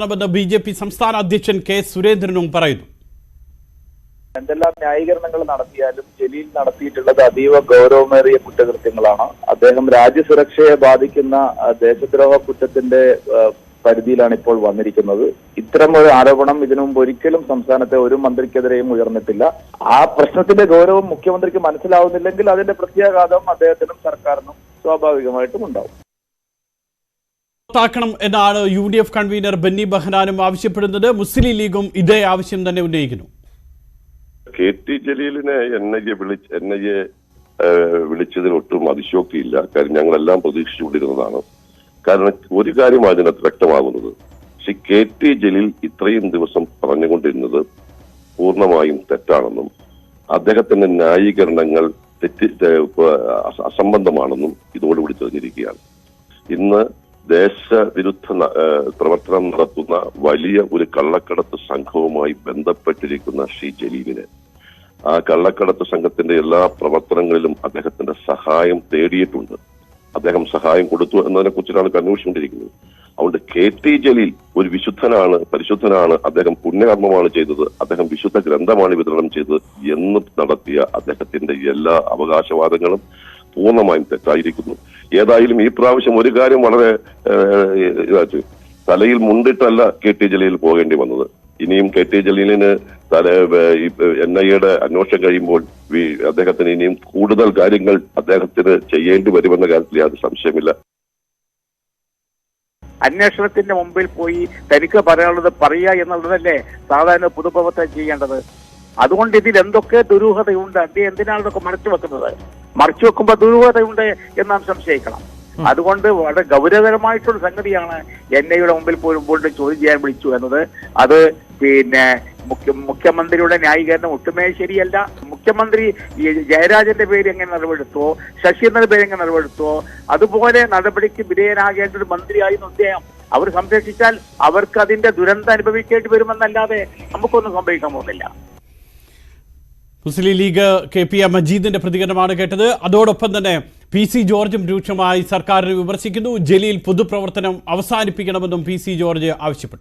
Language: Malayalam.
ണമെന്ന് ബി ജെ പി സംസ്ഥാന അധ്യക്ഷൻ കെ സുരേന്ദ്രനും പറയുന്നു. എന്തെല്ലാം ന്യായീകരണങ്ങൾ നടത്തിയാലും ജലീൽ നടത്തിയിട്ടുള്ളത് അതീവ ഗൗരവമേറിയ കുറ്റകൃത്യങ്ങളാണ്. അദ്ദേഹം രാജ്യസുരക്ഷയെ ബാധിക്കുന്ന ദേശദ്രോഹ കുറ്റത്തിന്റെ പരിധിയിലാണ് ഇപ്പോൾ വന്നിരിക്കുന്നത്. ഇത്തരം ഒരു ആരോപണം ഇതിനു മുമ്പ് ഒരിക്കലും സംസ്ഥാനത്തെ ഒരു മന്ത്രിക്കെതിരെയും ഉയർന്നിട്ടില്ല. ആ പ്രശ്നത്തിന്റെ ഗൗരവം മുഖ്യമന്ത്രിക്ക് മനസ്സിലാവുന്നില്ലെങ്കിൽ അതിന്റെ പ്രത്യാഘാതം അദ്ദേഹത്തിനും സർക്കാരിനും സ്വാഭാവികമായിട്ടും ഉണ്ടാവും. പുറത്താക്കണം എന്നാണ് U D F convener Benny ബഹനാനും ആവശ്യപ്പെടുന്നത്. മുസ്ലിം ലീഗും ഇതേ ആവശ്യം തന്നെ ഉന്നയിക്കുന്നു. കെ ടി ജലീലിനെ എൻ ഐ എ വിളിച്ച് എൻ ഐ എ വിളിച്ചതിൽ ഒട്ടും അതിശോക്തിയില്ല കാര്യം ഞങ്ങളെല്ലാം പ്രതീക്ഷിച്ചുകൊണ്ടിരുന്നതാണ്. കാരണം ഒരു കാര്യം അതിനകത്ത് വ്യക്തമാകുന്നത്. പക്ഷെ കെ ടി ജലീൽ ഇത്രയും ദിവസം പറഞ്ഞുകൊണ്ടിരുന്നത് പൂർണമായും തെറ്റാണെന്നും അദ്ദേഹത്തിന്റെ ന്യായീകരണങ്ങൾ തെറ്റി അസംബന്ധമാണെന്നും ഇതോടുകൂടി തെളിഞ്ഞിരിക്കുകയാണ്. ഇന്ന് ദേശവിരുദ്ധ പ്രവർത്തനം നടത്തുന്ന വലിയ ഒരു കള്ളക്കടത്ത് സംഘവുമായി ബന്ധപ്പെട്ടിരിക്കുന്ന ശ്രീ ജലീലിന്. ആ കള്ളക്കടത്ത് സംഘത്തിന്റെ എല്ലാ പ്രവർത്തനങ്ങളിലും അദ്ദേഹത്തിന്റെ സഹായം തേടിയിട്ടുണ്ട്. അദ്ദേഹം സഹായം കൊടുത്തു എന്നതിനെ കുറിച്ചിട്ടാണ് അന്വേഷിച്ചുകൊണ്ടിരിക്കുന്നത്. അതുകൊണ്ട് കെ ടി ജലീൽ ഒരു വിശുദ്ധനാണ് പരിശുദ്ധനാണ് അദ്ദേഹം പുണ്യകർമ്മമാണ് ചെയ്തത്. അദ്ദേഹം വിശുദ്ധ ഗ്രന്ഥമാണ് വിതരണം ചെയ്തത് എന്ന് നടത്തിയ അദ്ദേഹത്തിന്റെ എല്ലാ അവകാശവാദങ്ങളും പൂർണമായും തെറ്റായിരിക്കുന്നു. ഏതായാലും ഈ പ്രാവശ്യം ഒരു കാര്യം വളരെ തലയിൽ മുണ്ടിട്ടല്ല കെ ടി ജലീൽ പോകേണ്ടി വന്നത്. ഇനിയും കെ ടി ജലീലിന് തല എൻ ഐ എയുടെ അന്വേഷണം കഴിയുമ്പോൾ അദ്ദേഹത്തിന് ഇനിയും കൂടുതൽ കാര്യങ്ങൾ അദ്ദേഹത്തിന് ചെയ്യേണ്ടി വരുമെന്ന കാര്യത്തിൽ യാതൊരു സംശയമില്ല അന്വേഷണത്തിന്റെ മുമ്പിൽ പോയി തനിക്ക് പറയാനുള്ളത് പറയുക എന്നുള്ളതല്ലേ സാധാരണ പൊതുപ്രവർത്തനം ചെയ്യേണ്ടത്? അതുകൊണ്ട് ഇതിൽ എന്തൊക്കെ ദുരൂഹതയുണ്ട്? അദ്ദേഹം എന്തിനാണ് ഇതൊക്കെ മറച്ചു വെക്കുന്നത്? മറച്ചു വെക്കുമ്പോൾ ദുരൂഹതയുണ്ട് എന്ന് നാം സംശയിക്കണം അതുകൊണ്ട് വളരെ ഗൗരവതരമായിട്ടുള്ള സംഗതിയാണ് എൻ ഐയുടെ മുമ്പിൽ പോലും ചോദ്യം ചെയ്യാൻ വിളിച്ചു എന്നത്. അത് പിന്നെ മുഖ്യ മുഖ്യമന്ത്രിയുടെ ന്യായീകരണം ഒട്ടുമേ ശരിയല്ല. മുഖ്യമന്ത്രി ജയരാജന്റെ പേര് എങ്ങനെ നടപെടുത്തോ ശശീന്ദ്രന്റെ പേര് എങ്ങനെ നടപെടുത്തോ അതുപോലെ നടപടിക്ക് വിധേയനാകേണ്ട ഒരു മന്ത്രിയായിരുന്നു അദ്ദേഹം. അവർ സംരക്ഷിച്ചാൽ അവർക്ക് അതിന്റെ ദുരന്തം അനുഭവിക്കേണ്ടി വരുമെന്നല്ലാതെ നമുക്കൊന്നും സംഭവിക്കാൻ പോകുന്നില്ല. Muslim League K P A മജീദിന്റെ പ്രതികരണമാണ് കേട്ടത്. അതോടൊപ്പം തന്നെ പി സി ജോർജും രൂക്ഷമായി സർക്കാരിനെ വിമർശിക്കുന്നു. ജലീൽ പൊതുപ്രവർത്തനം അവസാനിപ്പിക്കണമെന്നും പി സി ജോർജ് ആവശ്യപ്പെട്ടു.